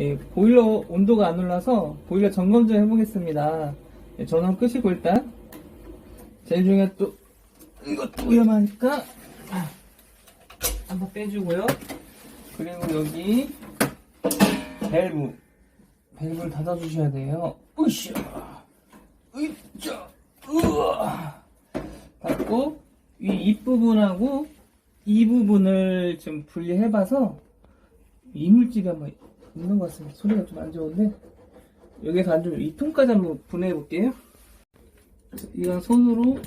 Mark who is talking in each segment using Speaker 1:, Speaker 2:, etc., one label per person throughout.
Speaker 1: 예, 보일러 온도가 안 올라서 보일러 점검 좀 해보겠습니다. 예, 전원 끄시고 일단 제일 중요한 또 이것도 위험하니까 한번 빼주고요. 그리고 여기 밸브 밸브를 닫아주셔야 돼요. 으쌰 으쌰 으아 닫고 이 입부분하고 이 부분을 좀 분리해봐서 이물질이 한번 있는 것 같습니다. 소리가 좀 안 좋은데 여기서 안 좋으면 이 통까지 한번 분해해 볼게요. 이건 손으로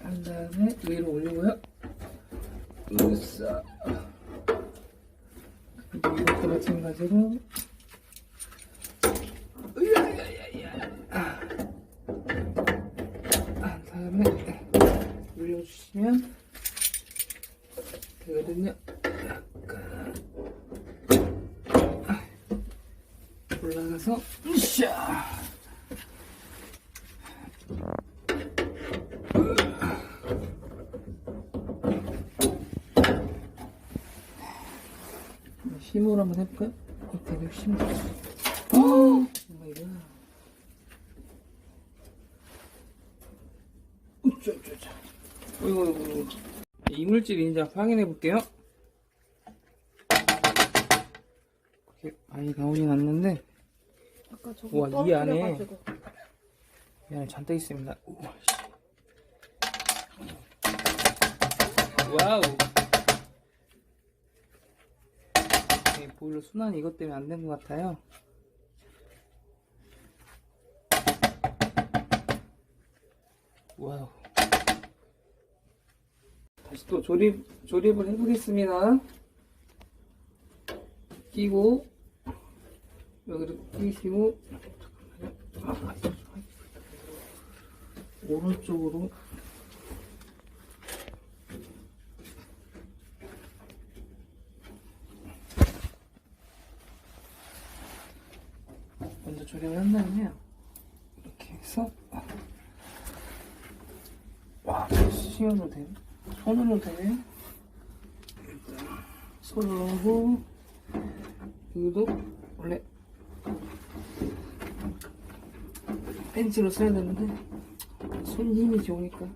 Speaker 1: 한 다음에 위로 올리고요. 으쌰 이것도 마찬가지로 으야야야야 한 다음에 올려주시면 되거든요. 올라가서 으쌰 힘으로 한번 해볼까요? 어, 되게 힘들어. 오. 우쩌쩌쩌. 어이구, 어이구, 어 이구. 이물질 이제 확인해 볼게요. 그렇게 많이 나오진 않는데,
Speaker 2: 아까 저거
Speaker 1: 우와, 이
Speaker 2: 떨어뜨려가지고.
Speaker 1: 이 안에 잔뜩 있습니다. 우와, 씨. 와우. 이 보일러 순환이 이것 때문에 안 된 것 같아요. 와우. 다시 또 조립, 조립을 해보겠습니다. 끼고, 여기를 끼시고, 오른쪽으로 먼저 조립을 한 다음에요. 이렇게 해서 와, 씌워도 돼. 손으로. 일단 손으로 하고 이것도 원래 벤치로 써야 되는데 손 힘이 좋으니까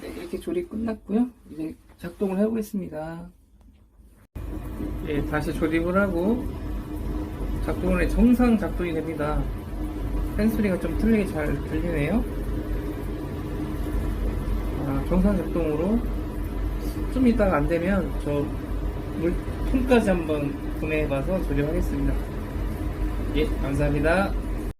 Speaker 1: 네, 이렇게 조립 끝났고요. 이제 작동을 해보겠습니다. 예, 다시 조립을 하고 작동을 해 정상 작동이 됩니다. 팬 소리가 좀 틀리게 잘 들리네요. 아, 정상 작동으로 좀 이따가 안 되면 저 물통까지 한번 구매해봐서 조립하겠습니다. 예, 감사합니다.